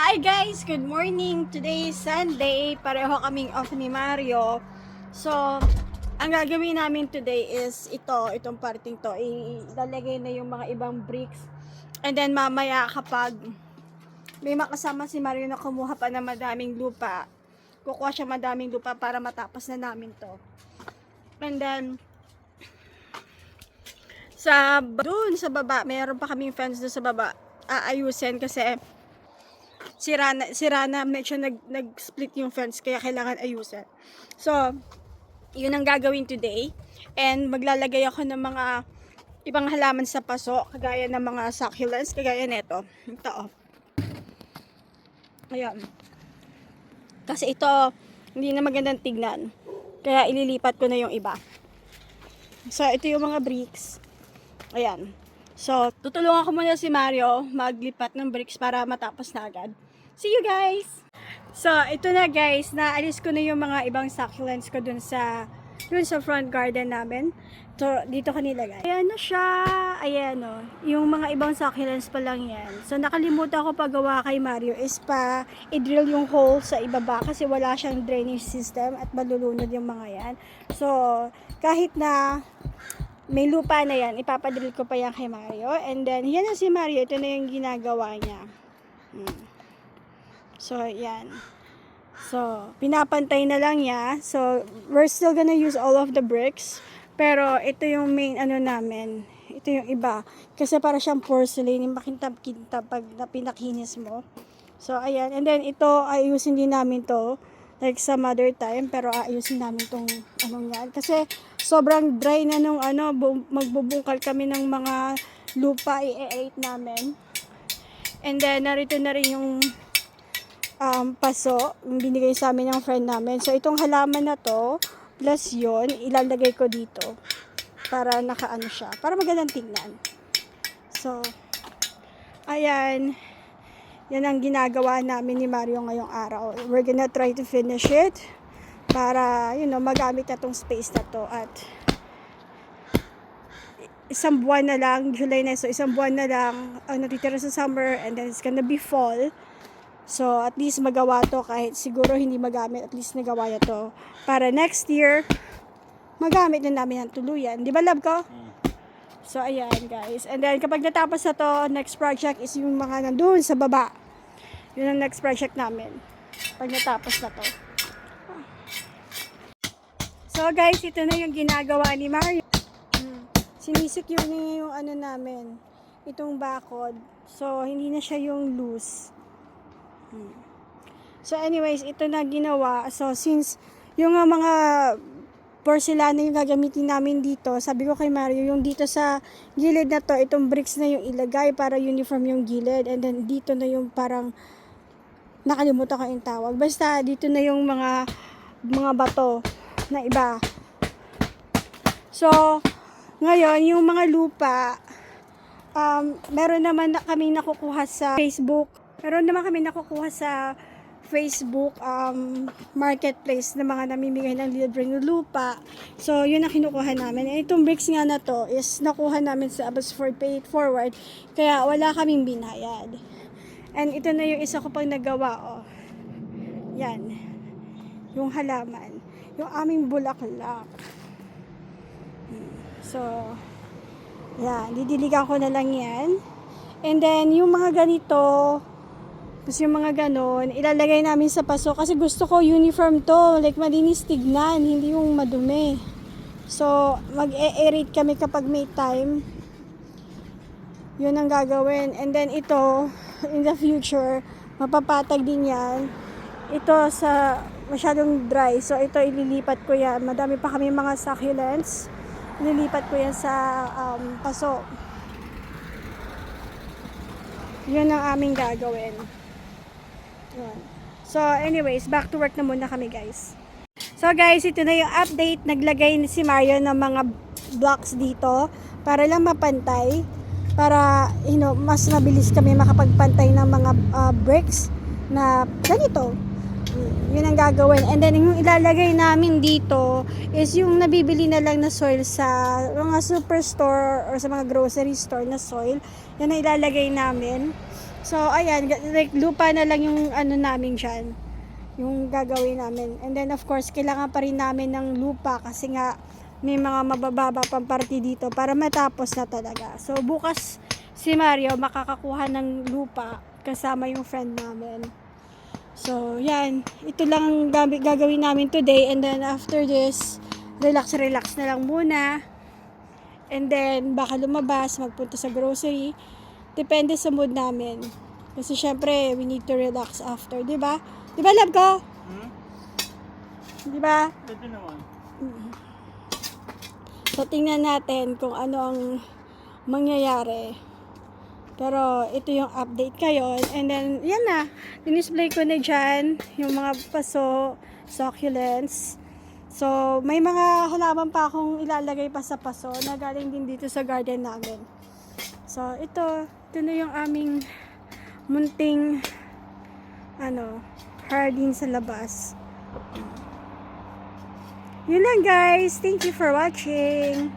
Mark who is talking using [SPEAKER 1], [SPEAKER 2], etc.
[SPEAKER 1] Hi guys! Good morning! Today is Sunday. Pareho kaming off ni Mario. So, ang gagawin namin today is ito, itong parting to. Ilalagay na yung mga ibang bricks. And then mamaya kapag may makasama si Mario na kumuha pa ng madaming lupa, kukuha siya madaming lupa para matapos na namin to. And then, sa doon sa baba, mayroon pa kaming fence doon sa baba. Aayusin kasi sira na, sira na medyo nag, nag-split yung fence kaya kailangan ayusin. So, yun ang gagawin today. And maglalagay ako ng mga ibang halaman sa paso, kagaya ng mga succulents, kagaya nito. Ito, oh. Ayan. Kasi ito, hindi na magandang tignan. Kaya ililipat ko na yung iba. So, ito yung mga bricks. Ayan. So, tutulungan ko muna si Mario maglipat ng bricks para matapos na agad. See you guys! So, ito na guys, naalis ko na yung mga ibang succulents ko dun sa dun sa front garden namin. So, dito ko nilagay. Ayan na siya. Ayan o. Yung mga ibang succulents pa lang yan. So, nakalimutan ko pagawa kay Mario is pa i-drill yung hole sa ibaba kasi wala siyang drainage system at malulunod yung mga yan. So, kahit na may lupa na yan, ipapadrill ko pa yan kay Mario. And then, yan na si Mario. Ito na yung ginagawa niya. Hmm. So, yan. So, pinapantay na lang niya. So, we're still gonna use all of the bricks. Pero, ito yung main ano namin. Ito yung iba. Kasi para siyang porcelain. Yung makintab-kintab pag na pinakinis mo. So, ayan. And then, ito, ayusin din namin to. Like sa mother time. Pero, ayusin namin tong anong yan. Kasi, sobrang dry na nung ano, bu- magbubungkal kami ng mga lupa i-aerate namin. And then, narito na rin yung um, paso, binigay sa amin ng friend namin. So, itong halaman na to, plus yon ilalagay ko dito. Para nakaano siya. Para magandang tingnan. So, ayan. Yan ang ginagawa namin ni Mario ngayong araw. We're gonna try to finish it para, you know, magamit na tong space na to at isang buwan na lang, July na, so isang buwan na lang ang natitira sa summer and then it's gonna be fall. So, at least magawa to kahit siguro hindi magamit, at least nagawa niya to. Para next year, magamit na namin ang tuluyan. Di ba, love ko? So, ayan, guys. And then, kapag natapos na to, next project is yung mga nandun sa baba. Yun ang next project namin. Pag natapos na to. So, guys, ito na yung ginagawa ni Mario. Hmm. Sinisecure niya yung ano namin. Itong bakod. So, hindi na siya yung loose. Hmm. So, anyways, ito na ginawa. So, since yung uh, mga porcelana yung gagamitin namin dito, sabi ko kay Mario, yung dito sa gilid na to, itong bricks na yung ilagay para uniform yung gilid. And then, dito na yung parang, nakalimutan ko yung tawag. Basta, dito na yung mga, mga bato na iba. So, ngayon, yung mga lupa, um, meron naman na kami nakukuha sa Facebook. Meron naman kami nakukuha sa Facebook um, marketplace na mga namimigay ng libreng lupa. So, yun ang kinukuha namin. And itong bricks nga na to is nakuha namin sa Abbotsford Pay It Forward. Kaya wala kaming binayad. And ito na yung isa ko pang nagawa, oh. Yan. Yung halaman. Yung aming bulaklak. Hmm. So, yan. Didiligan ko na lang yan. And then, yung mga ganito, tapos yung mga ganon, ilalagay namin sa paso kasi gusto ko uniform to, like malinis tignan, hindi yung madumi. So, mag-e-aerate kami kapag may time. Yun ang gagawin. And then ito, in the future, mapapatag din yan. Ito sa masyadong dry. So, ito ililipat ko yan. Madami pa kami mga succulents. Ililipat ko yan sa um, paso. Yun ang aming gagawin. So, anyways, back to work na muna kami, guys. So, guys, ito na yung update. Naglagay si Mario ng mga blocks dito para lang mapantay. Para, you know, mas mabilis kami makapagpantay ng mga uh, bricks na ganito. Yun ang gagawin. And then, yung ilalagay namin dito is yung nabibili na lang na soil sa mga superstore or sa mga grocery store na soil. Yan ang ilalagay namin. So, ayan, like, lupa na lang yung ano namin dyan. Yung gagawin namin. And then, of course, kailangan pa rin namin ng lupa kasi nga, may mga mabababa pang party dito para matapos na talaga. So, bukas si Mario makakakuha ng lupa kasama yung friend namin. So, yan. Ito lang gagawin namin today. And then, after this, relax-relax na lang muna. And then, baka lumabas, magpunta sa grocery. Depende sa mood namin. Kasi syempre, we need to relax after, di ba? Di ba, love ko?
[SPEAKER 2] Hmm?
[SPEAKER 1] Di ba?
[SPEAKER 2] Ito naman.
[SPEAKER 1] So, tingnan natin kung ano ang mangyayari. Pero, ito yung update ngayon. And then, yan na. Dinisplay ko na dyan yung mga paso, succulents. So, may mga halaman pa akong ilalagay pa sa paso na galing din dito sa garden namin. So, ito. Ito na yung aming munting ano, hardin sa labas. Yun lang guys. Thank you for watching.